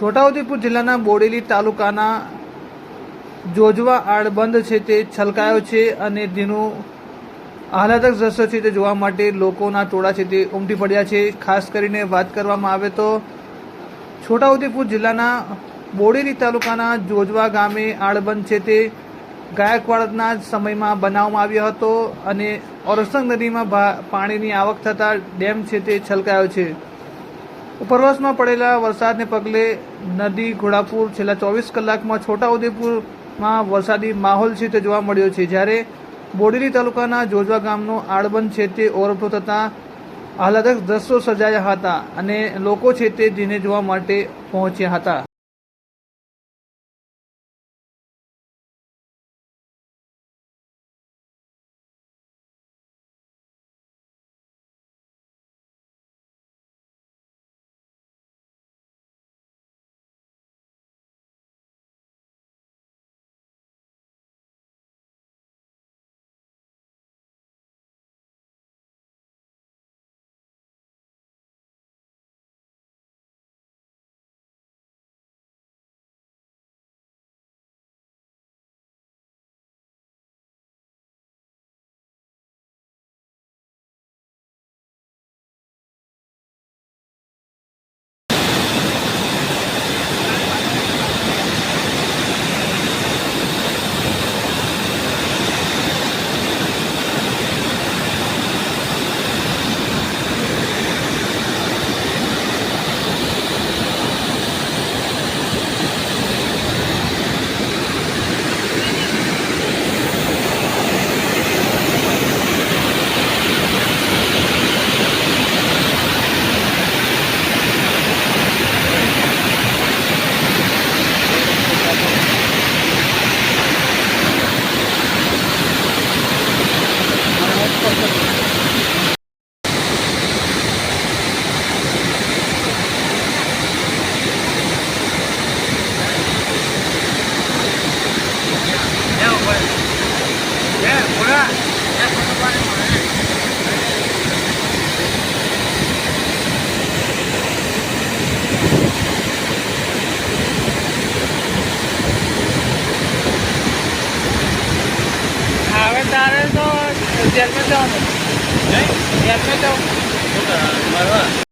છોટાઉદેપુર જિલ્લાના બોડેલી તાલુકાના જોજવા આડબંધ છે તે છલકાયો છે અને તેનું આહલાદક દ્રશ્ય છે તે જોવા માટે લોકોના ટોળા છે તે ઉમટી પડ્યા છે. ખાસ કરીને વાત કરવામાં આવે તો છોટાઉદેપુર જિલ્લાના બોડેલી તાલુકાના જોજવા ગામે આડબંધ છે તે ગાયકવાડના સમયમાં બનાવવામાં આવ્યો હતો અને ઓરસંગ નદીમાં પાણીની આવક થતાં ડેમ છે તે છલકાયો છે. ઉપરવાસમાં પડેલા વરસાદને પગલે નદી, ઘોડાપુર છેલ્લા ચોવીસ કલાકમાં છોટાઉદેપુરમાં વરસાદી માહોલ છે તે જોવા મળ્યો છે. જ્યારે બોડેલી તાલુકાના જોજવા ગામનો આળબંધ છે તે ઓવરફ્લો થતાં આહલાદક દ્રશ્યો સર્જાયા હતા અને લોકો છે તે જેને જોવા માટે પહોંચ્યા હતા. તારે તો જેલમાં જવાનું જેલમાં જવું